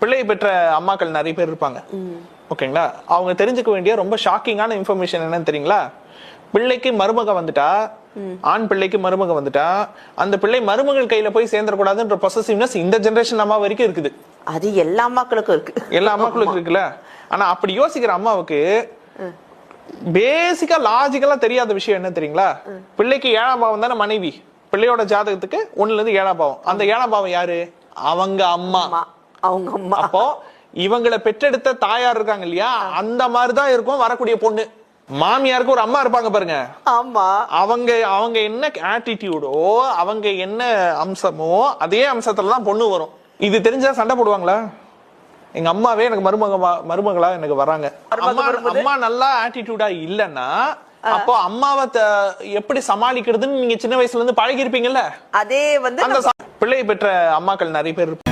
பிள்ளை பெற்ற அம்மாக்கள் நிறைய பேர் இருப்பாங்க. ஓகேங்களா? அவங்க தெரிஞ்சுக்க வேண்டிய ரொம்ப ஷாக்கிங்கான இன்ஃபர்மேஷன் என்னன்னு தெரியுங்களா? பிள்ளைக்கு மருமக வந்துட்டா ஆண் பிள்ளைக்கு மருமக வந்துட்டா அந்த பிள்ளை மருமகள் கையில போய் சேர்ந்துடக்கூடாதுன்ற பொசசிவ்னஸ் இந்த ஜெனரேஷன் அம்மா வரைக்கும் இருக்குது. அது எல்லா மக்களுக்கும் இருக்கு. எல்லா அம்மாக்களுக்கும் இருக்குல்ல? ஆனா அப்படி யோசிக்கிற அம்மாவுக்கு பேசிக்கா லாஜிக்கலா தெரியாத விஷயம் என்ன தெரியுங்களா? பிள்ளைக்கு ஏழாம் பாவம் தானே மனைவி. பிள்ளையோட ஜாதகத்துக்கு ஒண்ணுல இருந்து ஏழாம் பாவம். அந்த ஏழாம் பாவம் யாரு? அவங்க அம்மா. அவங்க அம்மா அப்போ இவங்களை பெற்றெடுத்த தாயார் இருக்காங்க இல்லையா? அந்த மாதிரிதான் இருக்கும் வரக்கூடிய பொண்ணு. மாமியாருக்கு ஒரு அம்மா இருப்பாங்க பாருங்க. ஆமா. அவங்க அவங்க என்ன ஆட்டிடியூடோ அவங்க என்ன அம்சமோ அதே அம்சத்துல தான் பொண்ணு வரும். இது தெரிஞ்சா சண்டை போடுவாங்களா? எங்க அம்மாவே எனக்கு மருமக மருமகளா எனக்கு வராங்க. அம்மா நல்லா ஆட்டிடியூடா இல்லைன்னா அப்போ அம்மாவை எப்படி சமாளிக்கிறதுன்னு நீங்க சின்ன வயசுல இருந்து பழகி இருப்பீங்கல்ல அதே வந்து அந்த பிள்ளை பெற்ற அம்மாக்கள் நிறைய பேர் இருப்பாங்க.